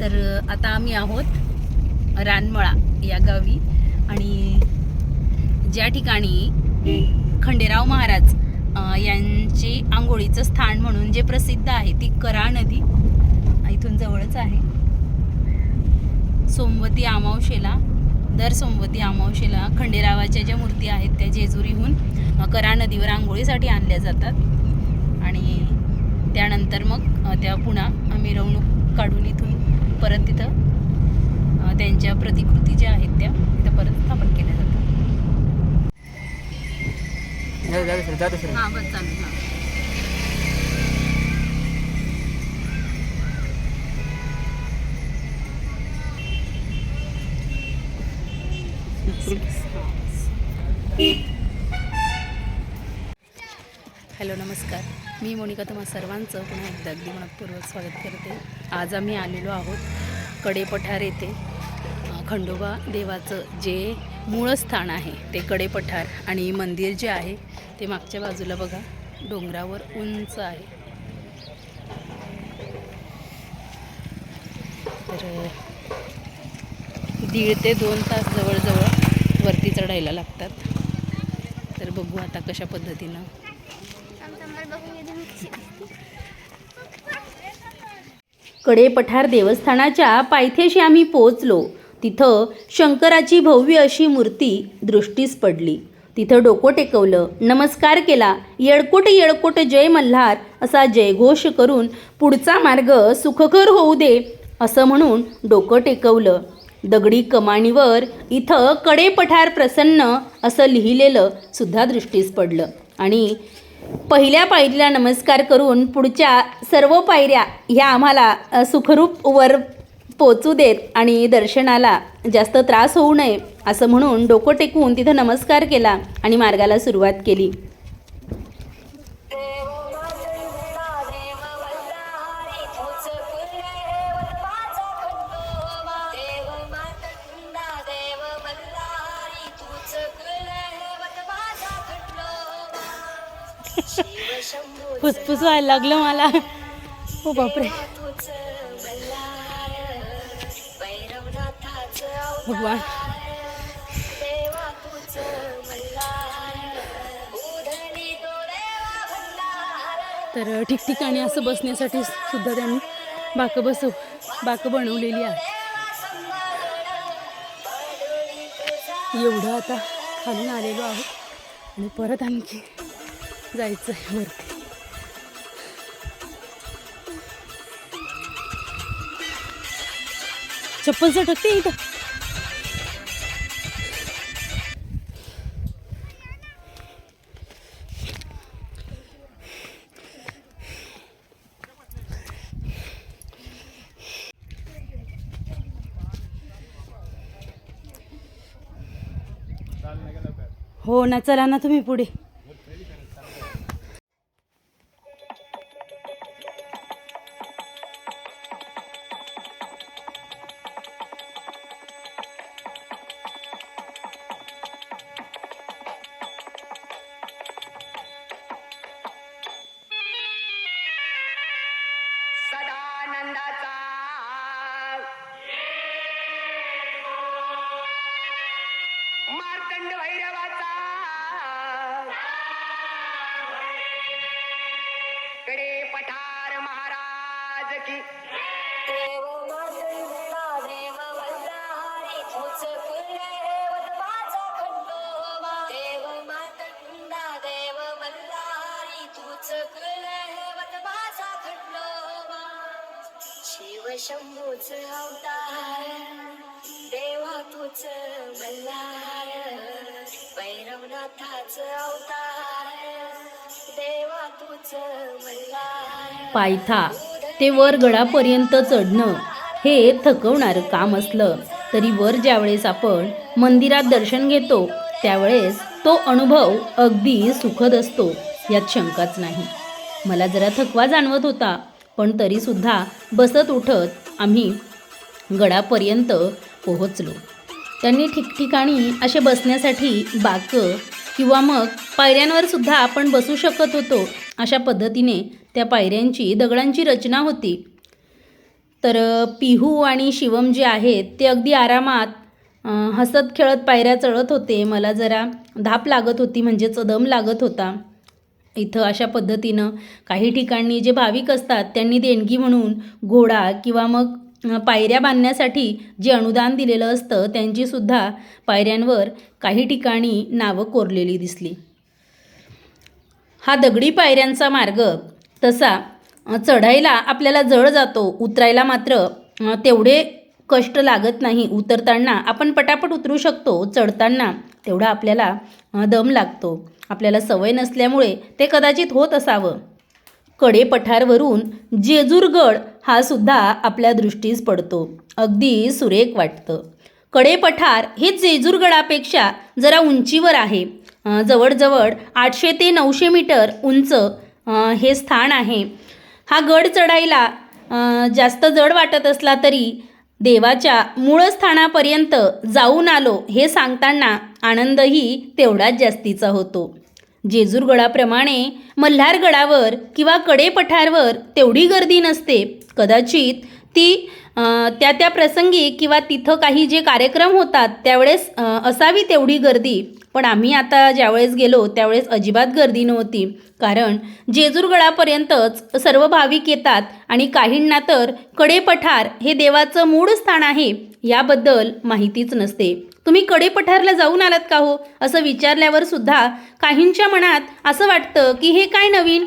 तर आता आम्ही आहोत रानमळा या गावी. आणि ज्या ठिकाणी खंडेराव महाराज यांचे आंघोळीचं स्थान म्हणून जे प्रसिद्ध आहे ती कराळ नदी इथून जवळच आहे. सोमवती अमावशेला दर सोमवती अमावशेला खंडेरावाच्या ज्या मूर्ती आहेत त्या जेजुरीहून अ, कराळ नदीवर आंघोळीसाठी आणल्या जातात. आणि त्यानंतर मग त्या पुन्हा मिरवणूक काढून इथून परत तिथं त्यांच्या प्रतिकृती ज्या आहेत त्या तिथं परत स्थापन केल्या जातात. हां बस चालू हां. मोनिका तुम्हा सर्वांचं पुन्हा एकदा अगदी मनपूर्वक स्वागत करते. आज आम्ही आलेलो आहोत कडेपठार येथे. खंडोबा देवाचं जे मूळ स्थान आहे ते कडेपठार आणि मंदिर जे आहे ते मागच्या बाजूला बघा डोंगरावर उंच आहे. तर दीड ते दोन तास जवळजवळ वरती चढायला लागतात. तर बघू आता कशा पद्धतीनं कडे पठार देवस्थानाच्या पायथ्याशी आम्ही पोहोचलो. तिथं शंकराची भव्य अशी मूर्ती दृष्टीस पडली. तिथं डोकं टेकवलं. नमस्कार केला. येळकोट येळकोट जय मल्हार असा जयघोष करून पुढचा मार्ग सुखकर होऊ दे असं म्हणून डोकं टेकवलं. दगडी कमानीवर इथं कडे पठार प्रसन्न असं लिहिलेलं सुद्धा दृष्टीस पडलं. आणि पहिल्या पायरीला नमस्कार करून पुढच्या सर्व पायऱ्या ह्या आम्हाला सुखरूप वर पोचू देत आणि दर्शनाला जास्त त्रास होऊ नये असं म्हणून डोकं टेकवून तिथं नमस्कार केला आणि मार्गाला सुरुवात केली. फुसफुस व्हायला लागलं मला. हो बापरे. भगवान. तर ठिकठिकाणी असं बसण्यासाठी सुद्धा त्यांनी बाकं बसव बाकं बनवलेली आहे एवढं आता खालून आलेलो आहोत आणि परत आणखी जायचं आहे वरती. चप्पल सटकते इथं. हो ना चला ना तुम्ही पुढे. सदानंदाचा. मार्तंड भैरवाचा. कडे पठार महाराज की. देव मातंगा देव मल्हारी तुझ कुलदेवत शंभूच अवतार देवा तूच मल्हार भैरवनाथाच अवतार देवा तूच मल्हार पायथा ते वर गडापर्यंत चढणं हे थकवणारं काम असलं तरी वर ज्यावेळेस आपण मंदिरात दर्शन घेतो त्यावेळेस तो अनुभव अगदी सुखद असतो यात शंकाच नाही. मला जरा थकवा जाणवत होता. पण तरीसुद्धा बसत उठत आम्ही गडापर्यंत पोहोचलो. त्यांनी ठिकठिकाणी असे बसण्यासाठी बाकं किंवा मग पायऱ्यांवर सुद्धा आपण बसू शकत होतो अशा पद्धतीने त्या पायऱ्यांची दगडांची रचना होती. तर पिहू आणि शिवम जे आहेत ते अगदी आरामात हसत खेळत पायऱ्या चढत होते. मला जरा धाप लागत होती म्हणजेच दम लागत होता. इथं अशा पद्धतीनं काही ठिकाणी जे भाविक असतात त्यांनी देणगी म्हणून घोडा किंवा मग पायऱ्या बांधण्यासाठी जे अनुदान दिलेलं असतं त्यांचीसुद्धा पायऱ्यांवर काही ठिकाणी नावं कोरलेली दिसली. हा दगडी पायऱ्यांचा मार्ग तसा चढायला आपल्याला जड जातो उतरायला मात्र तेवढे कष्ट लागत नाही. उतरताना आपण पटापट उतरू शकतो चढताना तेवढा आपल्याला दम लागतो. आपल्याला सवय नसल्यामुळे ते कदाचित होत असावं. कडे पठारवरून जेजूरगड हा सुद्धा आपल्या दृष्टीस पडतो. अगदी सुरेख वाटतं. कडे पठार हे जेजूरगडापेक्षा जरा उंचीवर आहे. जवळजवळ आठशे ते नऊशे मीटर उंच हे स्थान आहे. हा गड चढायला जास्त जड वाटत असला तरी देवाच्या मूळस्थानापर्यंत जाऊन आलो हे सांगताना आनंदही तेवढाच जास्तीचा होतो. जेजूरगडाप्रमाणे मल्हारगडावर किंवा कडेपठारवर तेवढी गर्दी नसते. कदाचित ती त्या त्या प्रसंगी किंवा तिथं काही जे कार्यक्रम होतात त्यावेळेस असावी तेवढी गर्दी. पण आम्ही आता ज्यावेळेस गेलो त्यावेळेस अजिबात गर्दी नव्हती. कारण जेजूरगडापर्यंतच सर्व भाविक येतात आणि काहींना तर कडेपठार हे देवाचं मूळ स्थान आहे याबद्दल माहितीच नसते. तुम्ही कडेपठारला जाऊन आलात का हो? असं विचारल्यावर सुद्धा काहींच्या मनात असं वाटतं की हे काय नवीन?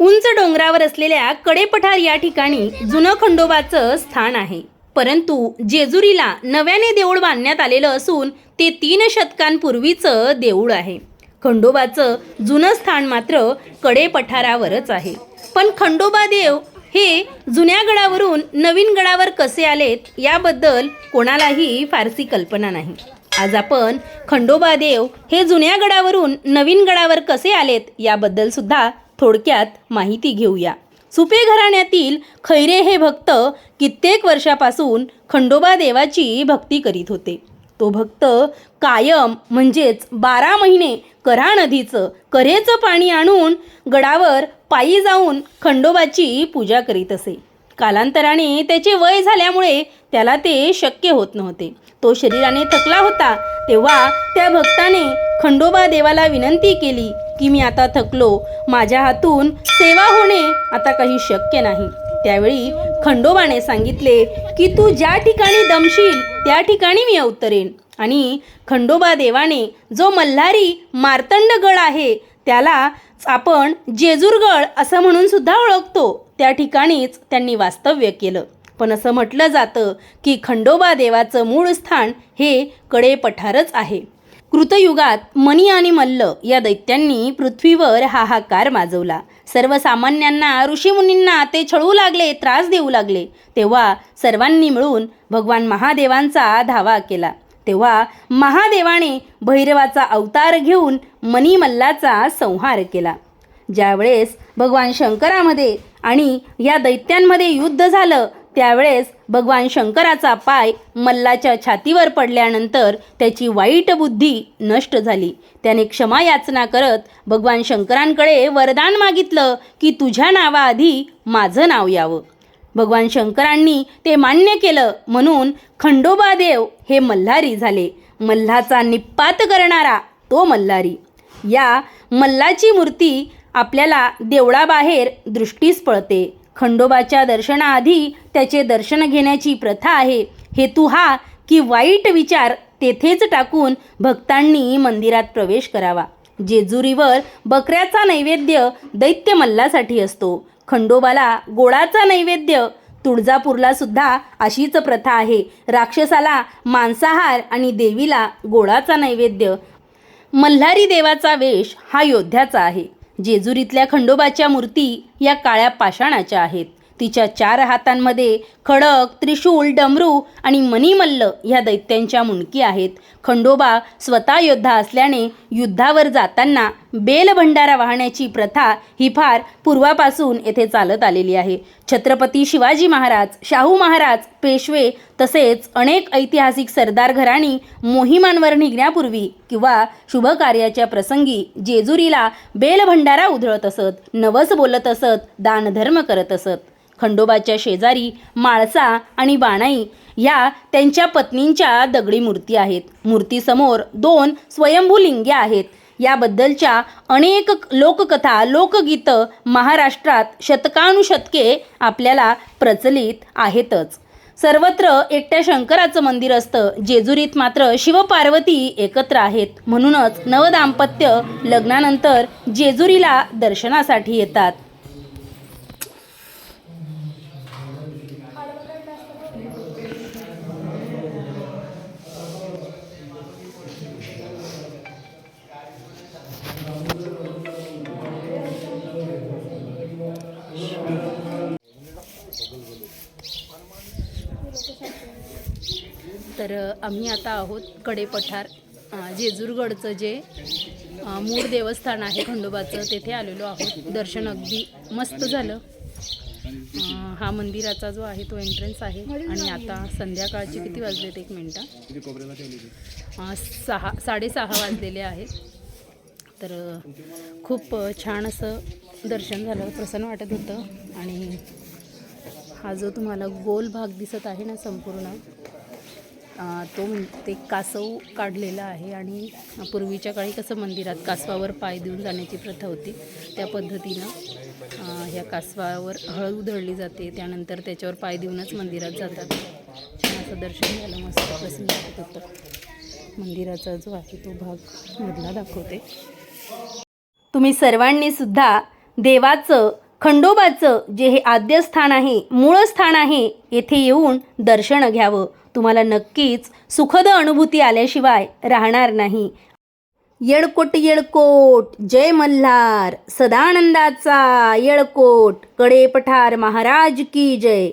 उंच डोंगरावर असलेल्या कडेपठार या ठिकाणी जुनं खंडोबाचं स्थान आहे. परंतु जेजुरीला नव्याने देऊळ बांधण्यात आलेलं असून ते तीन शतकांपूर्वीचं देऊळ आहे. खंडोबाचं जुनं स्थान मात्र कडेपठारावरच आहे. पण खंडोबा देव हे जुन्या गडावरून नवीन गडावर कसे आलेत याबद्दल कोणालाही फारसी कल्पना नाही. आज आपण खंडोबा देव हे जुन्या गडावरून नवीन गडावर कसे आलेत याबद्दल सुद्धा थोडक्यात माहिती घेऊया. सुपे घराण्यातील खैरे हे भक्त कित्येक वर्षापासून खंडोबा देवाची भक्ती करीत होते. तो भक्त कायम म्हणजेच बारा महिने करा नदीचं करेचं पाणी आणून गडावर पायी जाऊन खंडोबाची पूजा करीत असे. कालांतराने त्याचे वय झाल्यामुळे त्याला ते शक्य होत नव्हते. तो शरीराने थकला होता तेव्हा त्या भक्ताने खंडोबा देवाला विनंती केली की मी आता थकलो माझ्या हातून सेवा होणे आता काही शक्य नाही. त्यावेळी खंडोबाने सांगितले की तू ज्या ठिकाणी दमशील त्या ठिकाणी मी अवतरेन. आणि खंडोबा देवाने जो मल्हारी मार्तंडगड आहे त्याला आपण जेजूरगड असं म्हणून सुद्धा ओळखतो. त्या ठिकाणीच त्यांनी वास्तव्य केलं. पण असं म्हटलं जातं की खंडोबा देवाचं मूळ स्थान हे कडे पठारच आहे. कृतयुगात मणी आणि मल्ल या दैत्यांनी पृथ्वीवर हाहाकार माजवला. सर्वसामान्यांना ऋषीमुनींना ते छळू लागले त्रास देऊ लागले. तेव्हा सर्वांनी मिळून भगवान महादेवांचा धावा केला. तेव्हा महादेवाने भैरवाचा अवतार घेऊन मणिमल्लाचा संहार केला. ज्यावेळेस भगवान शंकरामध्ये आणि या दैत्यांमध्ये युद्ध झालं त्यावेळेस भगवान शंकराचा पाय मल्लाच्या छातीवर पडल्यानंतर त्याची वाईट बुद्धी नष्ट झाली. त्याने क्षमा याचना करत भगवान शंकरांकडे वरदान मागितलं की तुझ्या नावाआधी माझं नाव यावं. भगवान शंकरांनी ते मान्य केलं म्हणून खंडोबा देव हे मल्हारी झाले. मल्हाचा निपात करणारा तो मल्हारी. या मल्लाची मूर्ती आपल्याला देवळाबाहेर दृष्टीस पळते. खंडोबाच्या दर्शनाआधी त्याचे दर्शन घेण्याची प्रथा आहे. हेतू हा की वाईट विचार तेथेच टाकून भक्तांनी मंदिरात प्रवेश करावा. जेजुरीवर बकऱ्याचा नैवेद्य दैत्य मल्लासाठी असतो. खंडोबाला गोळाचा नैवेद्य तुळजापूरला सुद्धा अशीच प्रथा आहे. राक्षसाला मांसाहार आणि देवीला गोळाचा नैवेद्य. मल्हारी देवाचा वेश हा योद्ध्याचा आहे. जेजुरीतल्या खंडोबाच्या मूर्ती या काळ्या पाषाणाच्या आहेत. तिच्या चार हातांमध्ये खडक त्रिशूल डमरू आणि मणिमल्ल ह्या दैत्यांच्या मुंडकी आहेत. खंडोबा स्वतः योद्धा असल्याने युद्धावर जाताना बेल भंडारा वाहण्याची प्रथा ही फार पूर्वापासून येथे चालत आलेली आहे. छत्रपती शिवाजी महाराज शाहू महाराज पेशवे तसेच अनेक ऐतिहासिक सरदार घराणी मोहिमांवर निघण्यापूर्वी किंवा शुभ कार्याच्या प्रसंगी जेजुरीला बेल भंडारा उधळत असत नवस बोलत असत दानधर्म करत असत. खंडोबाच्या शेजारी माळसा आणि बाणाई ह्या त्यांच्या पत्नींच्या दगडी मूर्ती आहेत. मूर्तीसमोर दोन स्वयंभू लिंगे आहेत. याबद्दलच्या अनेक लोककथा लोकगीतं महाराष्ट्रात शतकानुशतके आपल्याला प्रचलित आहेतच. सर्वत्र एकट्या शंकराचं मंदिर असतं. जेजुरीत मात्र शिवपार्वती एकत्र आहेत. म्हणूनच नवदाम्पत्य लग्नानंतर जेजुरीला दर्शनासाठी येतात. तर आम्ही आता आहोत कडेपठार अ, जेजूरगडचं जे मूळ देवस्थान आहे खंडोबाचं तेथे आलेलो आहोत. दर्शन अगदी मस्त झालं. हा मंदिराचा जो आहे तो एंट्रन्स आहे. आणि आता संध्याकाळचे किती वाजलेत? एक मिनटं. सहा साडेसहा वाजलेले आहेत. तर खूप छान असं दर्शन झालं प्रसन्न वाटत होतं. आणि हा जो तुम्हाला गोल भाग दिसत आहे ना संपूर्ण तो ते कासव काढलेला आहे आणि पूर्वीच्या काळी कसं मंदिरात कासवावर पाय देऊन जाण्याची प्रथा होती त्या पद्धतीनं ह्या कासवावर हळद उधळली जाते त्यानंतर त्याच्यावर पाय देऊनच मंदिरात जातात. छान असं दर्शन झालं मस्त प्रसन्न वाटत होतं. मंदिराचा जो आहे तो भाग मधला दाखवते. तुम्ही सर्वांनी सुद्धा देवाचं खंडोबाचं जे हे आद्य स्थान आहे मूळ स्थान आहे येथे येऊन दर्शन घ्यावं. तुम्हाला नक्कीच सुखद अनुभूती आल्याशिवाय राहणार नाही. येळकोट येळकोट जय मल्हार सदानंदाचा येळकोटकडे पठार महाराज की जय.